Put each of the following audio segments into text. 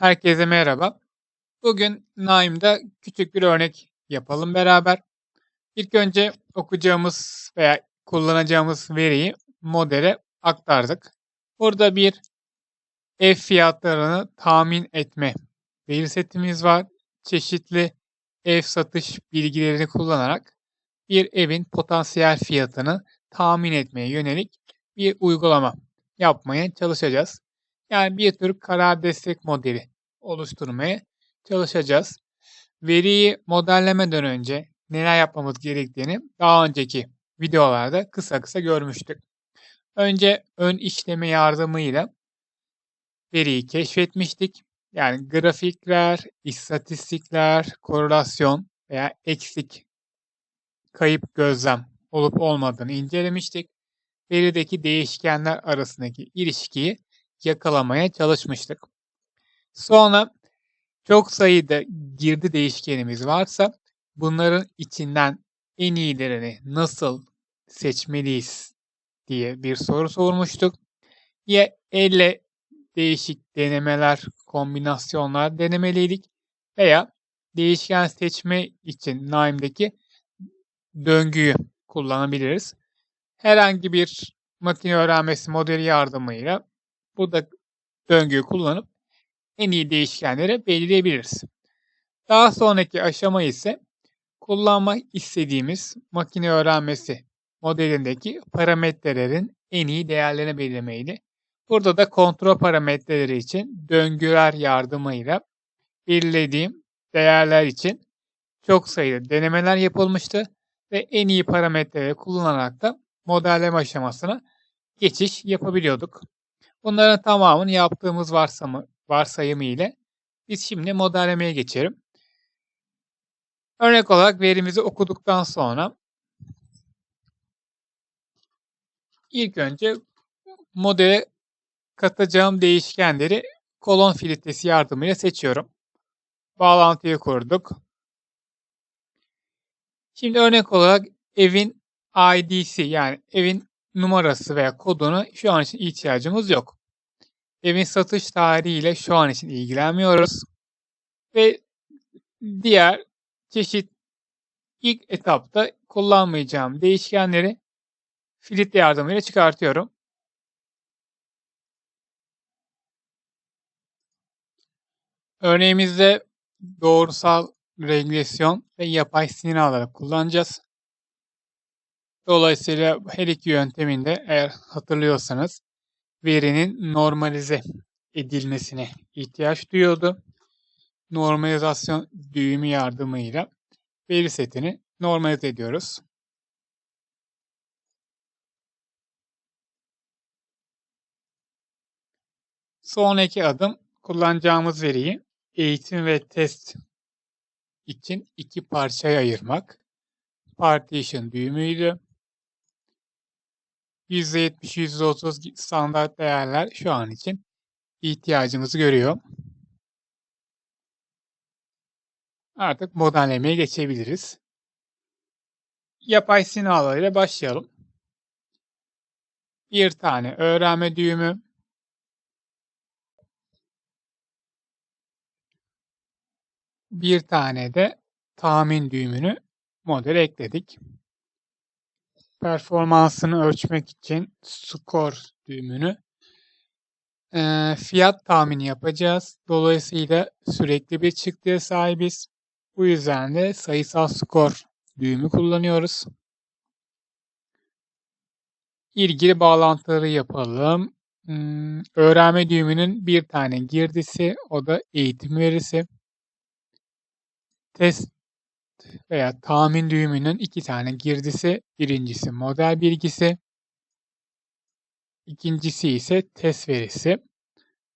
Herkese merhaba. Bugün Naim'de küçük bir örnek yapalım beraber. İlk önce okuyacağımız veya kullanacağımız veriyi modele aktardık. Burada bir ev fiyatlarını tahmin etme veri setimiz var. Çeşitli ev satış bilgilerini kullanarak bir evin potansiyel fiyatını tahmin etmeye yönelik bir uygulama yapmaya çalışacağız. Yani bir tür karar destek modeli oluşturmaya çalışacağız. Veriyi modellemeden önce neler yapmamız gerektiğini daha önceki videolarda kısa kısa görmüştük. Önce ön işleme yardımıyla veriyi keşfetmiştik. Yani grafikler, istatistikler, korelasyon veya eksik kayıp gözlem olup olmadığını incelemiştik. Verideki değişkenler arasındaki ilişkiyi yakalamaya çalışmıştık. Sonra çok sayıda girdi değişkenimiz varsa bunların içinden en iyilerini nasıl seçmeliyiz diye bir soru sormuştuk. Ya elle değişik denemeler, kombinasyonlar denemeliydik veya değişken seçme için Naim'deki döngüyü kullanabiliriz. Herhangi bir makine öğrenmesi modeli yardımıyla bu da döngüyü kullanıp en iyi değişkenleri belirleyebiliriz. Daha sonraki aşama ise kullanmak istediğimiz makine öğrenmesi modelindeki parametrelerin en iyi değerlerini belirlemeydi. Burada da kontrol parametreleri için döngüler yardımıyla belirlediğim değerler için çok sayıda denemeler yapılmıştı ve en iyi parametreleri kullanarak da modelleme aşamasına geçiş yapabiliyorduk. Bunların tamamını yaptığımız varsayımı, varsayımı ile biz şimdi modellemeye geçelim. Örnek olarak verimizi okuduktan sonra ilk önce modele katacağım değişkenleri kolon filtresi yardımıyla seçiyorum. Bağlantıyı kurduk. Şimdi örnek olarak evin ID'si yani evin numarası veya kodunu şu an için ihtiyacımız yok. Evin satış tarihiyle şu an için ilgilenmiyoruz. Ve diğer çeşit ilk etapta kullanmayacağım değişkenleri filtre yardımıyla çıkartıyorum. Örneğimizde doğrusal regresyon ve yapay sinir ağları kullanacağız. Dolayısıyla her iki yönteminde eğer hatırlıyorsanız verinin normalize edilmesine ihtiyaç duyuyordu. Normalizasyon düğümü yardımıyla veri setini normalize ediyoruz. Sonraki adım kullanacağımız veriyi eğitim ve test için iki parçaya ayırmak. Partition düğümüydü. %70, %30 standart değerler şu an için ihtiyacımızı görüyor. Artık modellemeye geçebiliriz. Yapay ile başlayalım. Bir tane öğrenme düğümü. Bir tane de tahmin düğümünü modele ekledik performansını ölçmek için skor düğümünü e, fiyat tahmini yapacağız. Dolayısıyla sürekli bir çıktıya sahibiz. Bu yüzden de sayısal skor düğümü kullanıyoruz. İlgili bağlantıları yapalım. Hmm, öğrenme düğümünün bir tane girdisi, o da eğitim verisi. Test veya tahmin düğümünün iki tane girdisi. Birincisi model bilgisi. İkincisi ise test verisi.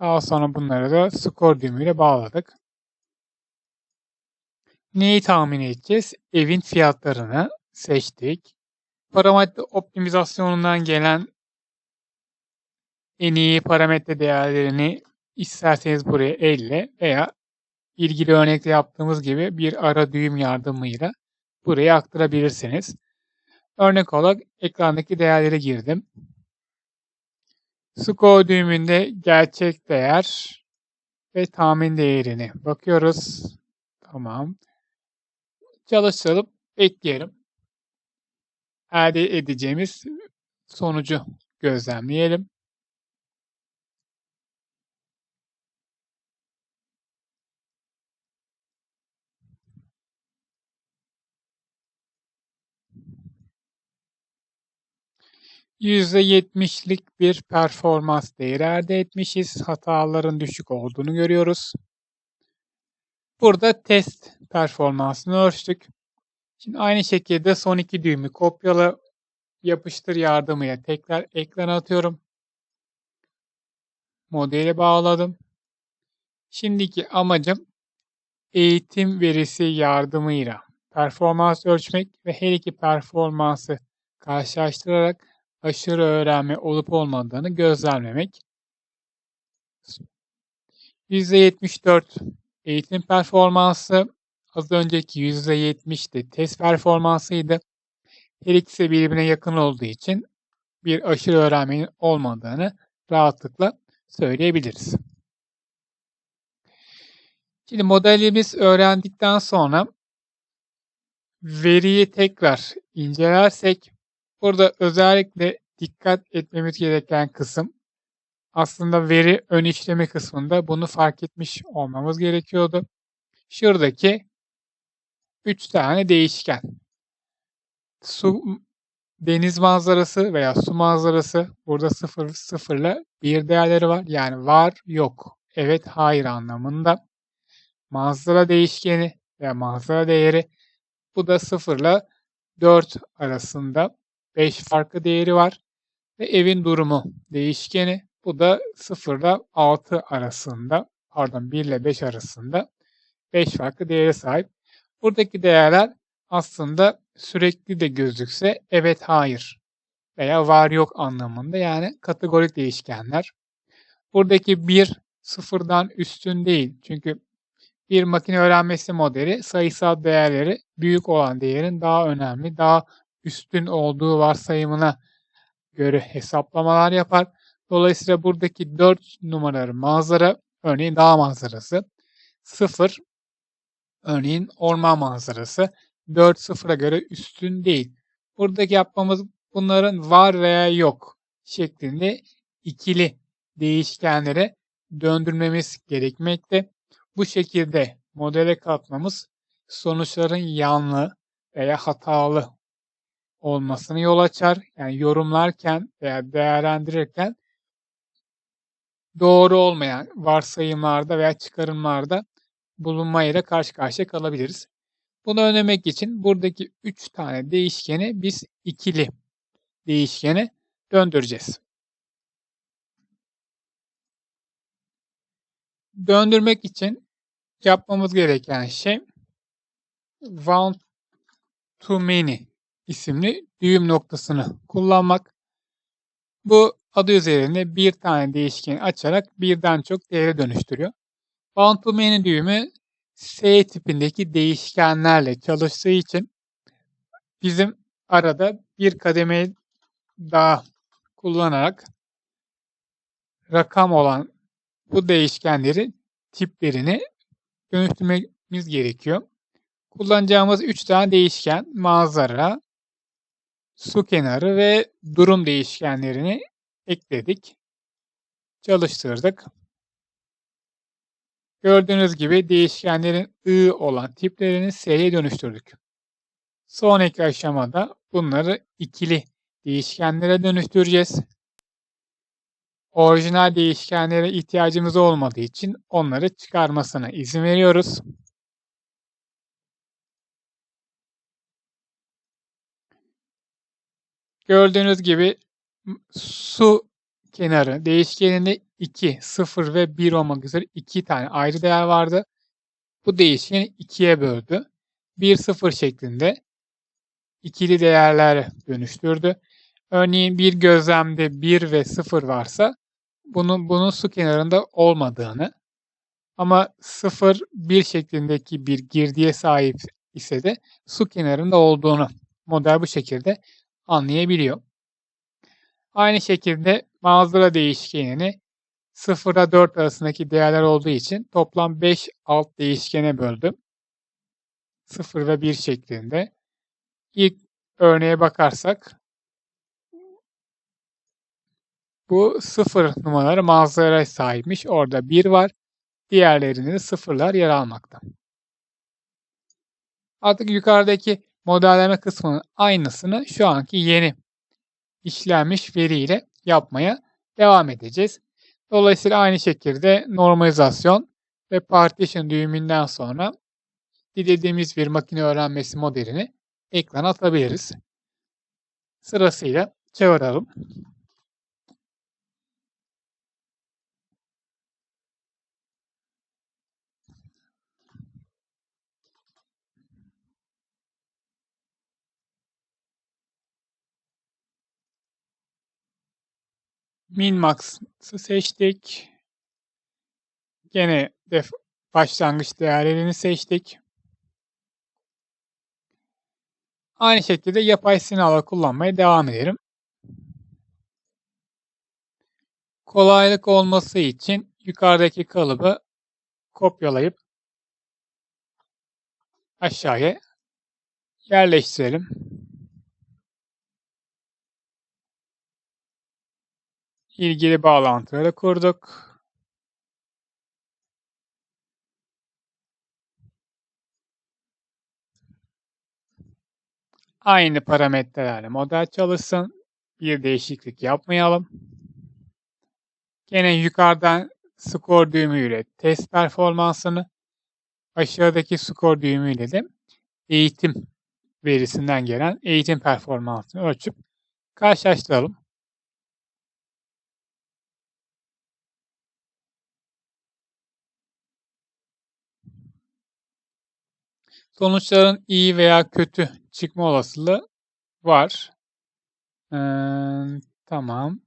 Daha sonra bunları da skor düğümüyle bağladık. Neyi tahmin edeceğiz? Evin fiyatlarını seçtik. Parametre optimizasyonundan gelen en iyi parametre değerlerini isterseniz buraya elle veya ilgili örnekte yaptığımız gibi bir ara düğüm yardımıyla buraya aktarabilirsiniz. Örnek olarak ekrandaki değerleri girdim. Score düğümünde gerçek değer ve tahmin değerini bakıyoruz. Tamam. Çalıştırıp ekleyelim. Elde edeceğimiz sonucu gözlemleyelim. %70'lik bir performans değeri elde etmişiz. Hataların düşük olduğunu görüyoruz. Burada test performansını ölçtük. Şimdi aynı şekilde son iki düğümü kopyala yapıştır yardımıyla tekrar ekrana atıyorum. Modeli bağladım. Şimdiki amacım eğitim verisi yardımıyla performans ölçmek ve her iki performansı karşılaştırarak aşırı öğrenme olup olmadığını gözlemlemek. %74 eğitim performansı az önceki %70 de test performansıydı. Her ikisi birbirine yakın olduğu için bir aşırı öğrenmenin olmadığını rahatlıkla söyleyebiliriz. Şimdi modelimiz öğrendikten sonra veriyi tekrar incelersek burada özellikle dikkat etmemiz gereken kısım aslında veri ön işleme kısmında bunu fark etmiş olmamız gerekiyordu. Şuradaki 3 tane değişken. Su deniz manzarası veya su manzarası burada 0 0 ile 1 değerleri var. Yani var yok. Evet hayır anlamında. Manzara değişkeni veya manzara değeri bu da 0 ile 4 arasında 5 farklı değeri var. Ve evin durumu değişkeni bu da 0 ile 6 arasında pardon 1 ile 5 arasında 5 farklı değere sahip. Buradaki değerler aslında sürekli de gözükse evet hayır veya var yok anlamında yani kategorik değişkenler. Buradaki 1 sıfırdan üstün değil. Çünkü bir makine öğrenmesi modeli sayısal değerleri büyük olan değerin daha önemli, daha üstün olduğu varsayımına göre hesaplamalar yapar. Dolayısıyla buradaki 4 numaralı manzara örneğin dağ manzarası 0 örneğin orman manzarası 4 sıfıra göre üstün değil. Buradaki yapmamız bunların var veya yok şeklinde ikili değişkenlere döndürmemiz gerekmekte. Bu şekilde modele katmamız sonuçların yanlı veya hatalı olmasını yol açar. Yani yorumlarken veya değerlendirirken doğru olmayan varsayımlarda veya çıkarımlarda bulunmayla karşı karşıya kalabiliriz. Bunu önlemek için buradaki 3 tane değişkeni biz ikili değişkene döndüreceğiz. Döndürmek için yapmamız gereken şey one to many isimli düğüm noktasını kullanmak. Bu adı üzerinde bir tane değişkeni açarak birden çok değere dönüştürüyor. To many düğümü S tipindeki değişkenlerle çalıştığı için bizim arada bir kademe daha kullanarak rakam olan bu değişkenleri tiplerini dönüştürmemiz gerekiyor. Kullanacağımız 3 tane değişken manzara, su kenarı ve durum değişkenlerini ekledik. Çalıştırdık. Gördüğünüz gibi değişkenlerin I olan tiplerini S'ye dönüştürdük. Sonraki aşamada bunları ikili değişkenlere dönüştüreceğiz. Orijinal değişkenlere ihtiyacımız olmadığı için onları çıkarmasına izin veriyoruz. Gördüğünüz gibi su kenarı değişkeninde 2, 0 ve 1 olmak üzere 2 tane ayrı değer vardı. Bu değişkeni 2'ye böldü. 1, 0 şeklinde ikili değerler dönüştürdü. Örneğin bir gözlemde 1 ve 0 varsa bunun, bunun su kenarında olmadığını ama 0, 1 şeklindeki bir girdiye sahip ise de su kenarında olduğunu model bu şekilde anlayabiliyor. Aynı şekilde manzara değişkenini 0 ile 4 arasındaki değerler olduğu için toplam 5 alt değişkene böldüm. 0 ve 1 şeklinde. İlk örneğe bakarsak bu 0 numaraları manzaraya sahipmiş. Orada 1 var. Diğerlerinde de sıfırlar yer almakta. Artık yukarıdaki modelleme kısmının aynısını şu anki yeni işlenmiş veriyle yapmaya devam edeceğiz. Dolayısıyla aynı şekilde normalizasyon ve partition düğümünden sonra dilediğimiz bir makine öğrenmesi modelini ekrana atabiliriz. Sırasıyla çağıralım. Min-max'ı seçtik. Gene def başlangıç değerlerini seçtik. Aynı şekilde yapay sınavla kullanmaya devam edelim. Kolaylık olması için yukarıdaki kalıbı kopyalayıp aşağıya yerleştirelim. İlgili bağlantıları kurduk. Aynı parametrelerle model çalışsın. Bir değişiklik yapmayalım. Gene yukarıdan skor düğümüyle test performansını, aşağıdaki skor düğümüyle de eğitim verisinden gelen eğitim performansını ölçüp karşılaştıralım. Sonuçların iyi veya kötü çıkma olasılığı var. Ee, tamam.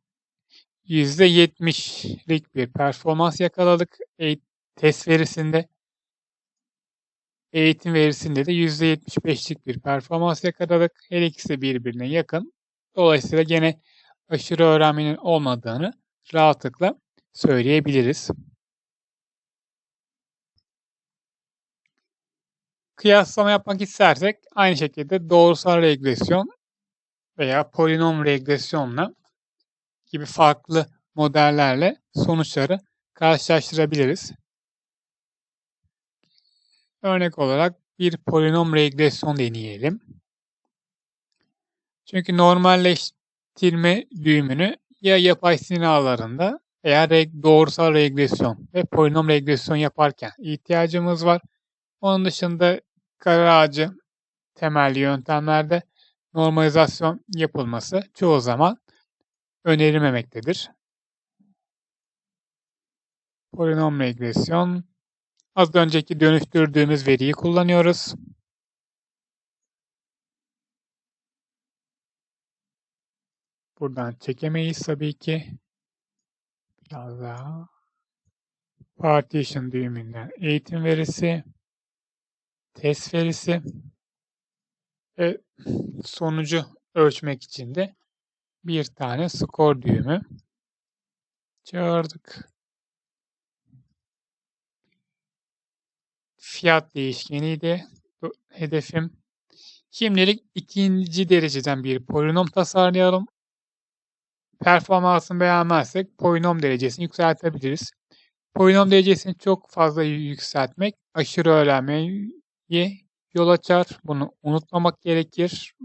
%70'lik bir performans yakaladık e test verisinde. Eğitim verisinde de %75'lik bir performans yakaladık. Her ikisi birbirine yakın. Dolayısıyla gene aşırı öğrenmenin olmadığını rahatlıkla söyleyebiliriz. Kıyaslama yapmak istersek aynı şekilde doğrusal regresyon veya polinom regresyonla gibi farklı modellerle sonuçları karşılaştırabiliriz. Örnek olarak bir polinom regresyon deneyelim. Çünkü normalleştirme düğümünü ya yapay sinir ağlarında veya doğrusal regresyon ve polinom regresyon yaparken ihtiyacımız var. Onun dışında kara ağacı temelli yöntemlerde normalizasyon yapılması çoğu zaman önerilmemektedir. Polinom regresyon az önceki dönüştürdüğümüz veriyi kullanıyoruz. Buradan çekemeyiz tabii ki. Biraz daha. Partition düğümünden eğitim verisi test verisi ve sonucu ölçmek için de bir tane skor düğümü çağırdık. Fiyat değişkeniydi hedefim. Şimdilik ikinci dereceden bir polinom tasarlayalım. Performansını beğenmezsek polinom derecesini yükseltebiliriz. Polinom derecesini çok fazla yükseltmek aşırı öğrenmeyi yol açar. Bunu unutmamak gerekir.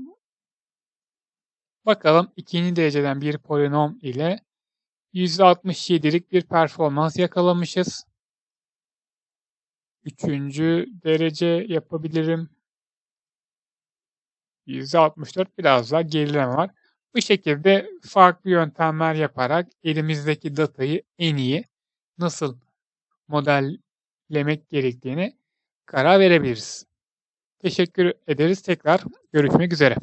Bakalım ikinci dereceden bir polinom ile %67'lik bir performans yakalamışız. Üçüncü derece yapabilirim. %64 biraz daha gerileme var. Bu şekilde farklı yöntemler yaparak elimizdeki datayı en iyi nasıl modellemek gerektiğini karar verebiliriz. Teşekkür ederiz. Tekrar görüşmek üzere.